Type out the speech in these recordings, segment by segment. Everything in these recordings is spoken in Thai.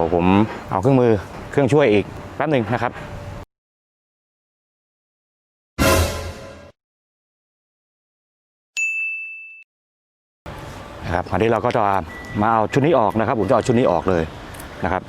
๋ยวผมเอาเครื่องมือเครื่องช่วยอีกแป๊บหนึ่งนะครับนะครับคราวนี้เราก็จะมาเอาชุดนี้ออกนะครับ ผมจะเอาชุดนี้ออกเลยนะครับ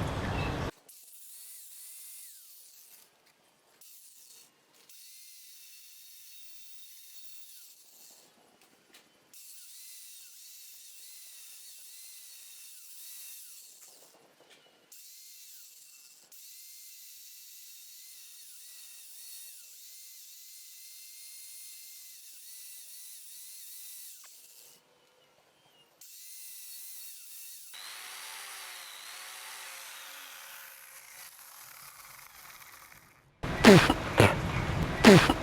Mm-hmm.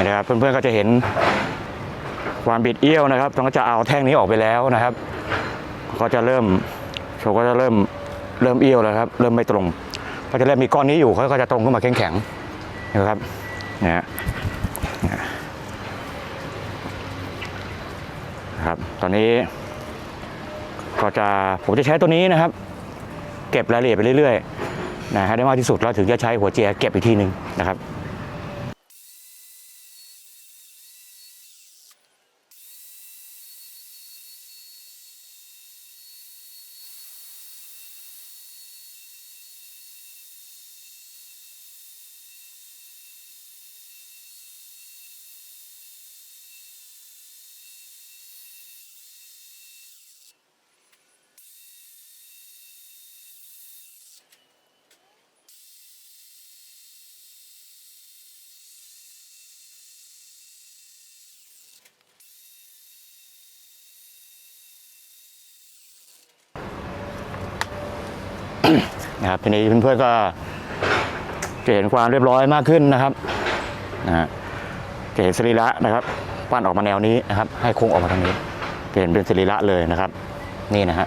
นี่นะครับเพื่อนๆก็จะเห็นความบิดเอี้ยวนะครับต้องจะเอาแท่งนี้ออกไปแล้วนะครับ ก็จะเริ่มโชก็จะเริ่มเริ่มเอี้ยวแล้วครับ เริ่มไม่ตรงก็จะเริ่มมีก้อนนี้อยู่เขาก็จะตรงขึ้นมาแข็งๆนะครับเนี่ยครับตอนนี้ก็จะผมจะใช้ตัวนี้นะครับ เก็บรายละเอียดไปเรื่อยๆนะให้ได้มากที่สุดแล้วถึงจะใช้หัวเจียเก็บอีกทีหนึ่งนะครับ นะครับทีนี้เพื่อนๆก็จะเห็นความเรียบร้อยมากขึ้นนะครับนะฮะจะเห็นสรีระนะครับปั้นออกมาแนวนี้นะครับ ให้โค้งออกมาทางนี้จะเห็นเป็นสรีระเลยนะครับ นี่นะฮะ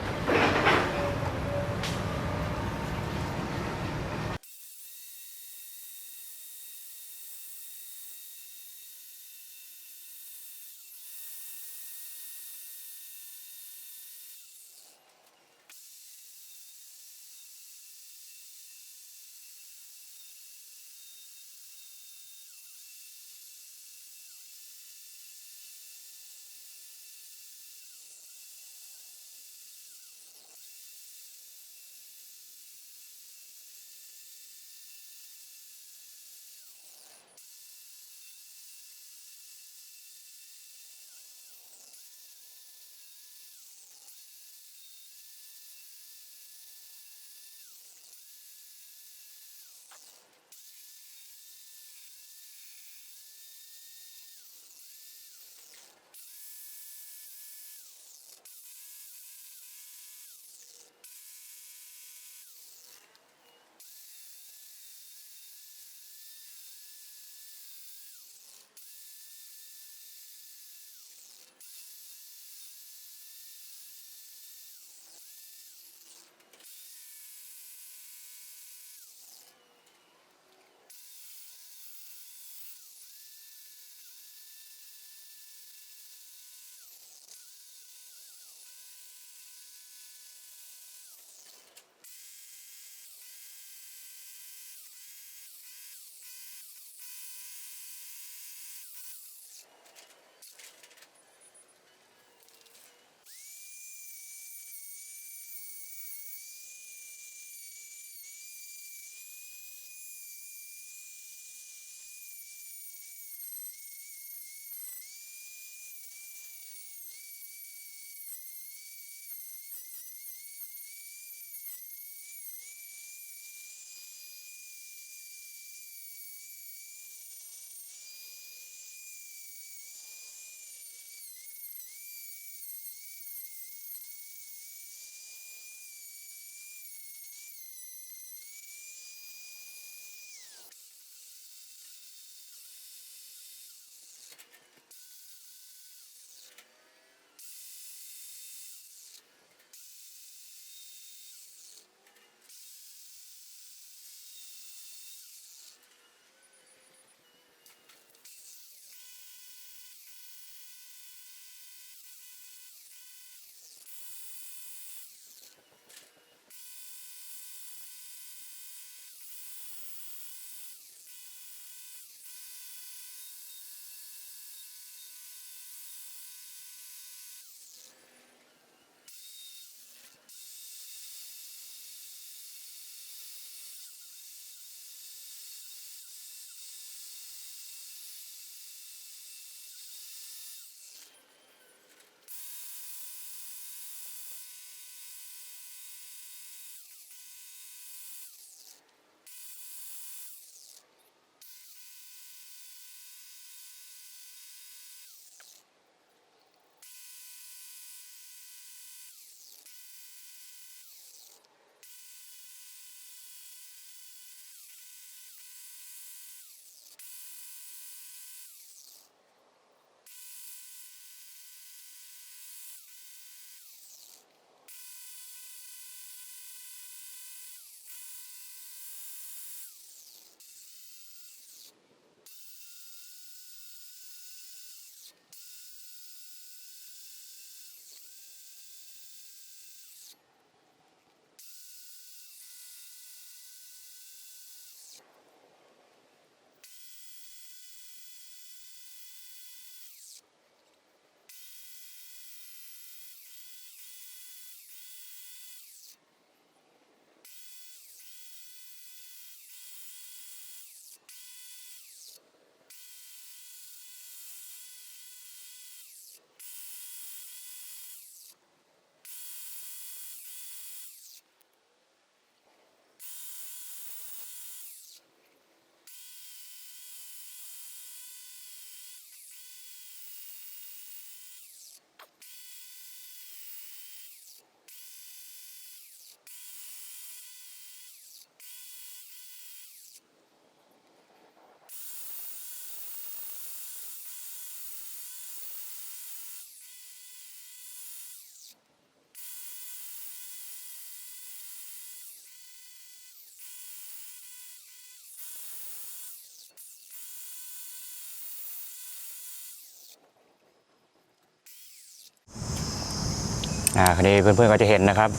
อ่าคราวนี้เพื่อนๆก็จะเห็นนะครับ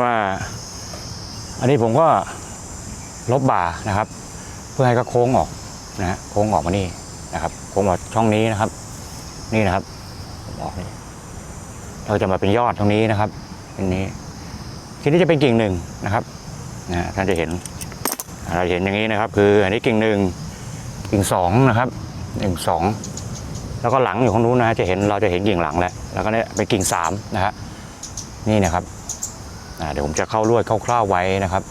ว่าอันนี้ผมก็ลบบ่านะครับ เพื่อให้ก็โค้งออกนะฮะโค้งออกมานี่นะครับโค้งออกช่องนี้นะครับ นี่นะครับผมออกนี่เราจะมาเป็นยอดตรงนี้นะครับเป็นนี้ทีนี้จะเป็นกิ่งหนึ่งนะครับนะท่านจะเห็นเราเห็นอย่างนี้นะครับ คืออันนี้กิ่งหนึ่งกิ่งสองนะครับหนึ่งสองแล้วก็หลังอยู่ข้างนู้นนะฮะจะเห็นเราจะเห็นกิ่งหลังแล้วแล้วก็เนี่ยเป็นกิ่งสามนะฮะ นี่นะครับเดี๋ยวผมจะเข้าลวดคร่าวๆไว้นะครับ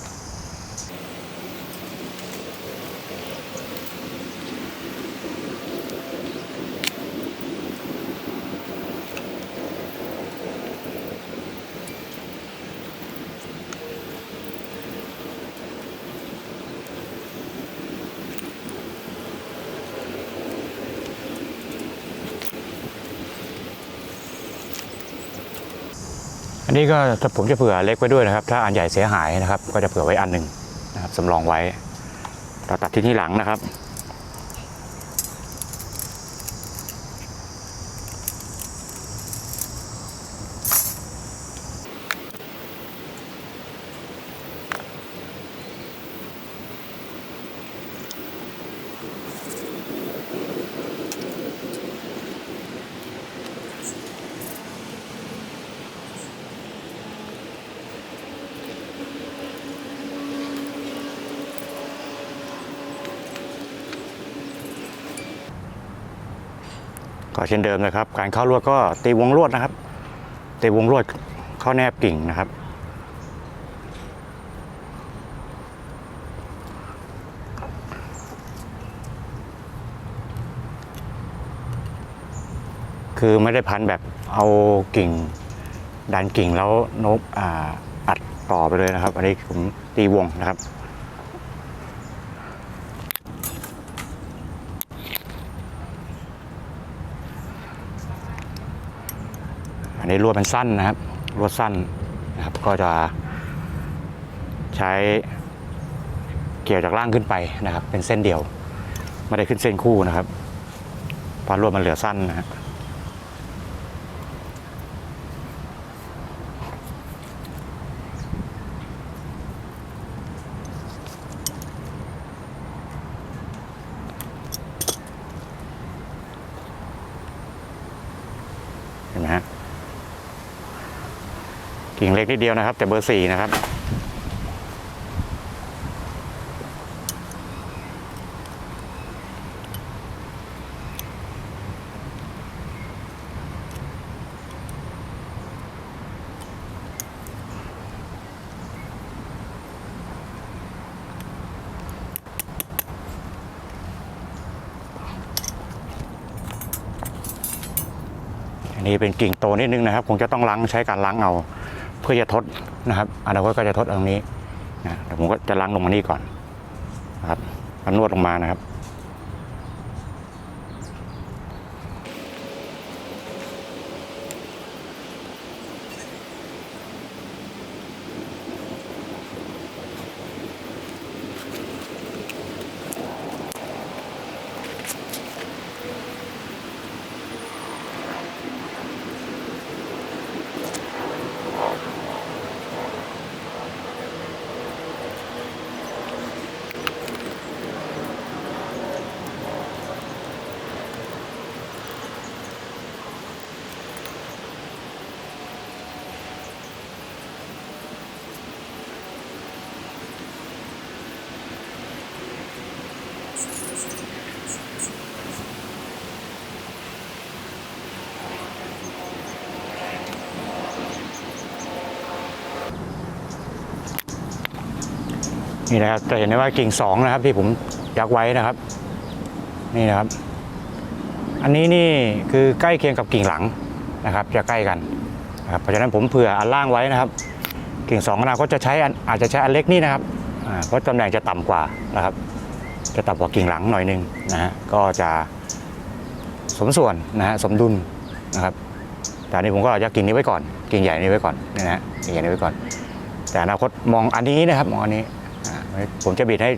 อันนี้ก็ถ้าผมจะเผื่อเล็กไว้ด้วยนะครับ ถ้าอันใหญ่เสียหายนะครับ ก็จะเผื่อไว้อันหนึ่งนะครับสำรองไว้ เราตัดที่ที่หลังนะครับ ก็เช่นเดิมนะครับ การเข้าลวดก็ตีวงลวดนะครับตีวงลวดเข้าแนบกิ่งนะครับ คือไม่ได้พันแบบเอากิ่งดันกิ่งแล้วโนบอ่าอัดต่อไปเลยนะครับ อันนี้ผมตีวงนะครับ อันนี้ลวดมันสั้นนะครับลวดสั้นนะครับ ก็จะใช้เกี่ยวจากล่างขึ้นไปนะครับ เป็นเส้นเดียว ไม่ได้ขึ้นเส้นคู่นะครับเพราะลวดมันเหลือสั้นนะครับห็นไหมฮะ กิ่งเล็กนิดเดียวนะครับ แต่เบอร์สี่นะครับ อันนี้เป็นกิ่งโตนิดนึงนะครับ คงจะต้องล้างใช้การล้างเอา เพื่อจะทดนะครับอนาคตก็จะทดตรงนี้นะแต่ผมก็จะล้างลงมานี่ก่อนนะครับนวดลงมานะครับ นี่นะครับจะเห็นได้ว่ากิ่งสองนะครับ ที่ผมยักไว้นะครับ นี่นะครับ อันนี้นี่คือใกล้เคียงกับกิ่งหลังนะครับ จะใกล้กันนะครับเพราะฉะนั้นผมเผื่ออันล่างไว้นะครับ กิ่งสองอนาคตจะใช้อันอาจจะใช้อันเล็กนี่นะครับเพราะตำแหน่งจะต่ำกว่านะครับ จะต่ำกว่ากิ่งหลังหน่อยนึงนะฮะก็จะสมส่วนนะฮะสมดุลนะครับ แต่นี้ผมก็ยักกิ่งนี้ไว้ก่อน กิ่งใหญ่นี้ไว้ก่อนนี่นะฮะกิ่งใหญ่นี้ไว้ก่อน แต่อนาคตมองอันนี้นะครับมองอันนี้ ผมจะบิดให้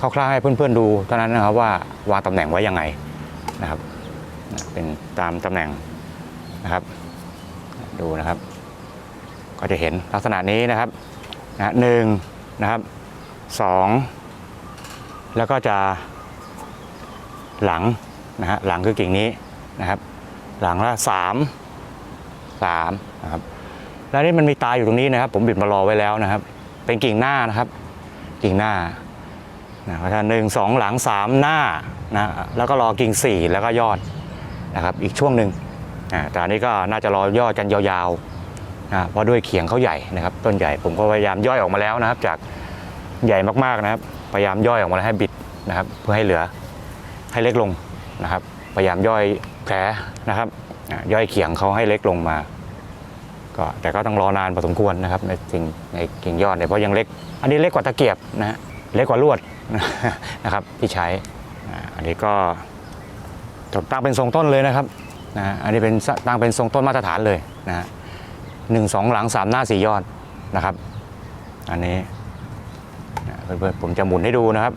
คร่าวๆให้เพื่อนๆดูเท่านั้นนะครับว่าวางตำแหน่งไว้ยังไงนะครับเป็นตามตำแหน่งนะครับ ดูนะครับ ก็จะเห็นลักษณะนี้นะครับนะหนึ่งนะครับสองแล้วก็จะหลังนะฮะหลังคือกิ่งนี้นะครับ หลังละสามสามนะครับแล้วนี่มันมีตาอยู่ตรงนี้นะครับ ผมบิดมารอไว้แล้วนะครับ เป็นกิ่งหน้านะครับ กิ่งหน้านะเพราะฉะนั้นหนึ่งสองหลังสามหน้านะแล้วก็รอกิ่งสี่แล้วก็ยอดนะครับอีกช่วงหนึ่งอ่าแต่อันนี้ก็น่าจะรอยอดกันยาวๆนะเพราะด้วยเขียงเขาใหญ่นะครับ ต้นใหญ่ผมก็พยายามย่อยออกมาแล้วนะครับ จากใหญ่มากๆนะครับ พยายามย่อยออกมาแล้วให้บิดนะครับ เพื่อให้เหลือให้เล็กลงนะครับ พยายามย่อยแผลนะครับย่อยเขียงเขาให้เล็กลงมา ก็แต่ก็ต้องรอนานพอสมควรนะครับในสิ่งในกิ่งยอดเนี่ยเพราะยังเล็ก อันนี้เล็กกว่าตะเกียบนะฮะเล็กกว่าลวดนะครับที่ใช้อันนี้ก็ตั้งเป็นทรงต้นเลยนะครับนะฮะอันนี้เป็นตั้งเป็นทรงต้นมาตรฐานเลยนะฮะหนึ่งสองหลังสามหน้าสี่ยอดนะครับ อันนี้เพื่อนๆผมจะหมุนให้ดูนะครับ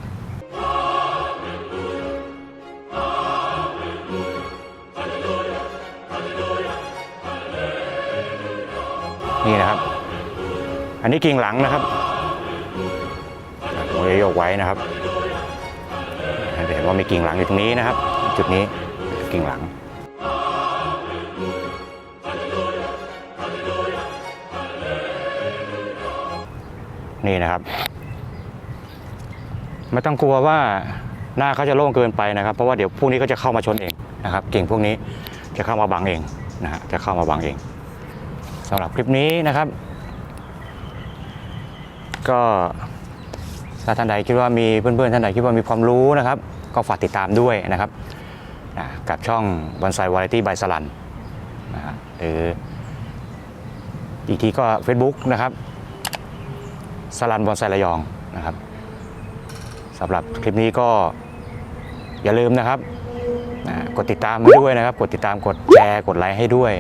อันนี้กิ่งหลังนะครับผมจะยกไว้นะครับเห็นว่ามีกิ่งหลังอยู่ตรงนี้นะครับ จุดนี้กิ่งหลังนี่นะครับ ไม่ต้องกลัวว่าหน้าเขาจะโล่งเกินไปนะครับ เพราะว่าเดี๋ยวพวกนี้ก็จะเข้ามาชนเองนะครับกิ่งพวกนี้จะเข้ามาบังเองนะฮะจะเข้ามาบังเองสำหรับคลิปนี้นะครับ ก็ถ้าท่านใดคิดว่ามีเพื่อนๆท่านใดคิดว่ามีความรู้นะครับ ก็ฝากติดตามด้วยนะครับอ่ากับช่องบอนไซวาไรตี้บายสลันนะฮะหรืออีกทีก็ Facebook นะครับสลันบอนไซระยองนะครับสำหรับคลิปนี้ก็อย่าลืมนะครับอ่ากดติดตามให้ด้วยนะครับ กดติดตามกดแชร์กดไลค์ให้ด้วย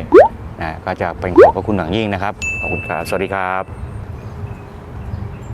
นะก็จะเป็นขอบพระคุณอย่างยิ่งนะครับขอบคุณครับสวัสดีครับ